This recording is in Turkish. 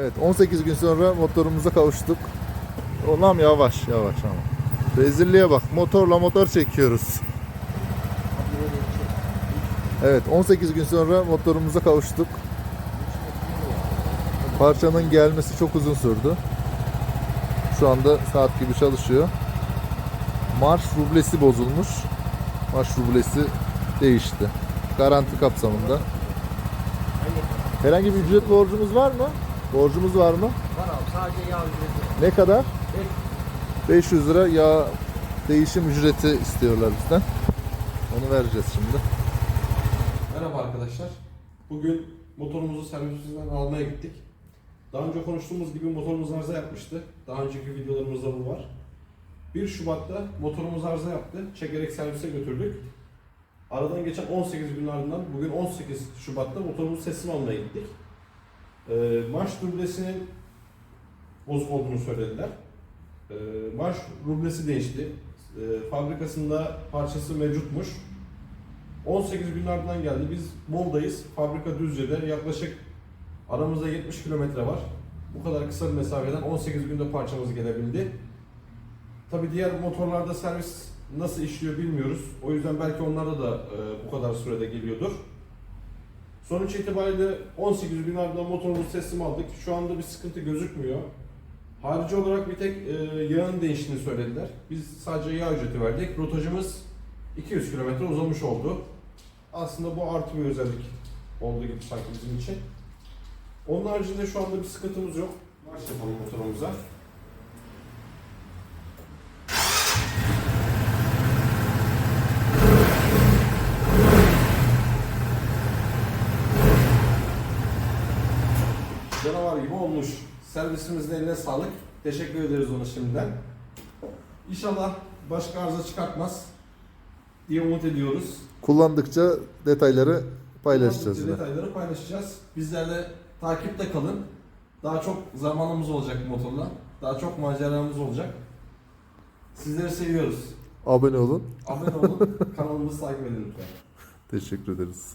Evet 18 gün sonra motorumuza kavuştuk. Oğlum yavaş yavaş ama. Rezilliğe bak motorla motor çekiyoruz. Evet 18 gün sonra motorumuza kavuştuk. Parçanın gelmesi çok uzun sürdü. Şu anda saat gibi çalışıyor. Marş rublesi bozulmuş. Marş rublesi değişti. Garanti kapsamında. Herhangi bir ücret borcumuz var mı? Borcumuz var mı? Var abi sadece yağ ücreti. Ne kadar? Beş- 500 lira yağ değişim ücreti istiyorlar bizden. Onu vereceğiz şimdi. Merhaba arkadaşlar. Bugün motorumuzu servisimizden almaya gittik. Daha önce konuştuğumuz gibi motorumuz arıza yapmıştı. Daha önceki videolarımızda bu var. 1 Şubat'ta motorumuz arıza yaptı. Çekerek servise götürdük. Aradan geçen 18 gün ardından bugün 18 Şubat'ta motorumuzu teslim almaya gittik. Ee, marş dublesinin bozuk olduğunu söylediler. Ee, marş rublesi değişti. Ee, fabrikasında parçası mevcutmuş. 18 gün ardından geldi. Biz Bol'dayız. Fabrika Düzce'de yaklaşık aramızda 70 kilometre var. Bu kadar kısa bir mesafeden 18 günde parçamız gelebildi. Tabi diğer motorlarda servis nasıl işliyor bilmiyoruz. O yüzden belki onlarda da e, bu kadar sürede geliyordur. Sonuç itibariyle 18 gün ardından motorumuzu teslim aldık. Şu anda bir sıkıntı gözükmüyor. Harici olarak bir tek e, yağın değiştiğini söylediler. Biz sadece yağ ücreti verdik. Rotajımız 200 kilometre uzamış oldu. Aslında bu artı bir özellik olduğu gibi sanki bizim için. Onun haricinde şu anda bir sıkıntımız yok. Marş yapalım motorumuza. Canavar gibi olmuş. Servisimizin eline sağlık. Teşekkür ederiz ona şimdiden. İnşallah başka arıza çıkartmaz diye umut ediyoruz. Kullandıkça detayları paylaşacağız yine. Detayları paylaşacağız. Bizler de takipte kalın. Daha çok zamanımız olacak motorla. Daha çok maceramız olacak. Sizleri seviyoruz. Abone olun. Abone olun. kanalımızı takip edin lütfen. Teşekkür ederiz.